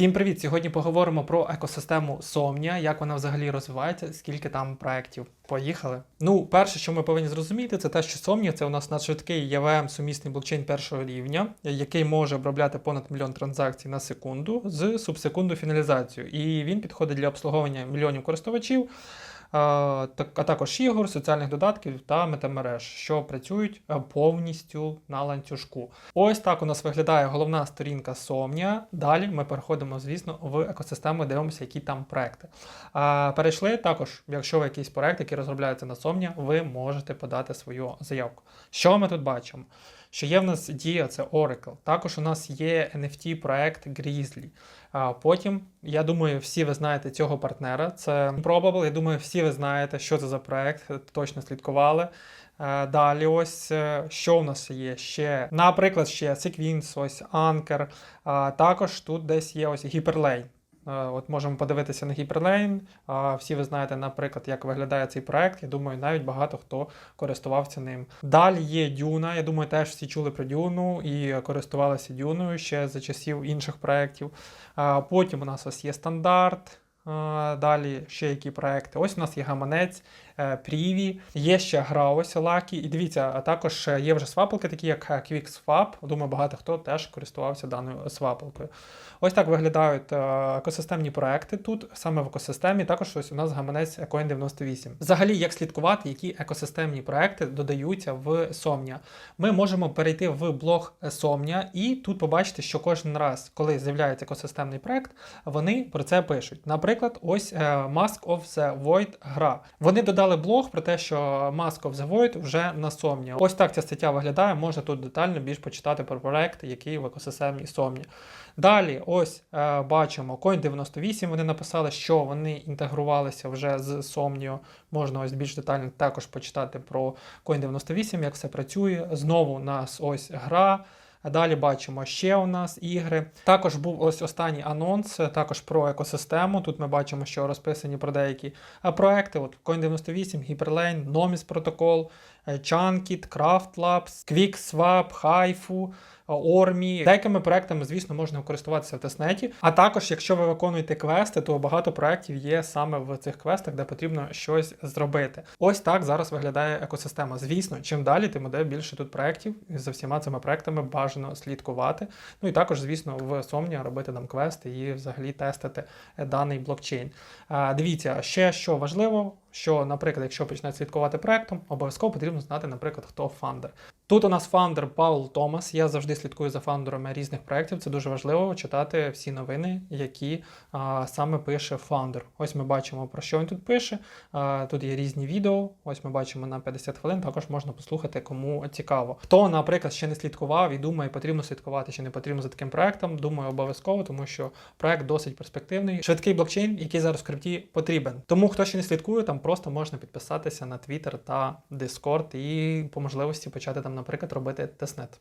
Всім привіт! Сьогодні поговоримо про екосистему Сомня, як вона взагалі розвивається, скільки там проєктів. Поїхали. Ну, перше, що ми повинні зрозуміти, це те, що Сомня – це у нас надшвидкий EVM сумісний блокчейн першого рівня, який може обробляти понад мільйон транзакцій на секунду з субсекунду фіналізацію. І він підходить для обслуговування мільйонів користувачів. А також ігор, соціальних додатків та метамереж, що працюють е, повністю на ланцюжку. Ось так у нас виглядає головна сторінка Somnia. Далі ми переходимо, звісно, в екосистему, дивимося, які там проекти. Перейшли також, якщо ви якийсь проект, який розробляється на Somnia, ви можете подати свою заявку. Що ми тут бачимо? Що є в нас дія, це Oracle. Також у нас є NFT-проект Grizzly. Потім, я думаю, всі ви знаєте цього партнера. Це Probable. Я думаю, всі ви знаєте, що це за проект, точно слідкували. Далі, ось е, що в нас є ще. Наприклад, ще Sequence, ось. А також тут десь є ось Hyperlane. Е, От можемо подивитися на Hyperlane. Всі ви знаєте, наприклад, як виглядає цей проект. Я думаю, навіть багато хто користувався ним. Далі є Дюна. Я думаю, теж всі чули про Дюну і користувалися Дюною ще за часів інших проєктів. Потім у нас ось є стандарт. Далі ще які проекти. Ось у нас є гаманець, е, Пріві, є ще гра ось Lucky. І дивіться, а також е, є вже свапалки, такі як е, QuickSwap. Думаю, багато хто теж користувався даною свапалкою. Ось так виглядають екосистемні проекти тут, саме в екосистемі. Також ось у нас гаманець Coin98. Взагалі, як слідкувати, які екосистемні проекти додаються в Somnia. Ми можемо перейти в блог Somnia і тут побачити, що кожен раз, коли з'являється екосистемний проект, вони про це пишуть. Наприклад, ось Mask of the Void гра. Вони додали блог про те, що Mask of the Void вже на Somnia. Ось так ця стаття виглядає. Можна тут детально більш почитати про проект, який в екосистемі Somnia. Далі, ось е, бачимо Coin98. Вони написали, що вони інтегрувалися вже з Somnio. Можна ось більш детально також почитати про Coin98, як все працює. Знову у нас ось гра. Далі бачимо ще у нас ігри. Також був ось останній анонс, також про екосистему. Тут ми бачимо, що розписані про деякі проекти. От Coin98, Hyperlane, Nomis е, Chunkit, Craft Labs, QuickSwap, Haifu, Ормі. Деякими проектами, звісно, можна користуватися в тестнеті. А також, якщо ви виконуєте квести, то багато проєктів є саме в цих квестах, де потрібно щось зробити. Ось так зараз виглядає екосистема. Звісно, чим далі, тим буде більше тут проєктів. За всіма цими проектами бажано слідкувати. Ну і також, звісно, в Somnia робити там квести і взагалі тестити е, даний блокчейн. Дивіться, ще що важливо, що, наприклад, якщо почнете слідкувати проектом, обов'язково потрібно знати, наприклад, хто фаундер. Тут у нас фаундер Паул Томас. Я завжди слідкую за фаундерами різних проєктів. Це дуже важливо читати всі новини, які а, саме пише фаундер. Ось ми бачимо, про що він тут пише. А, тут є різні відео. Ось ми бачимо на 50 хвилин. Також можна послухати, кому цікаво. Хто, наприклад, ще не слідкував і думає, потрібно слідкувати чи не потрібно за таким проектом. Думаю, обов'язково, тому що проект досить перспективний. Швидкий блокчейн, який зараз в крипті потрібен. Тому хто ще не слідкує, там просто можна підписатися на Twitter та Discord і по можливості почати там, наприклад, робити тестнет.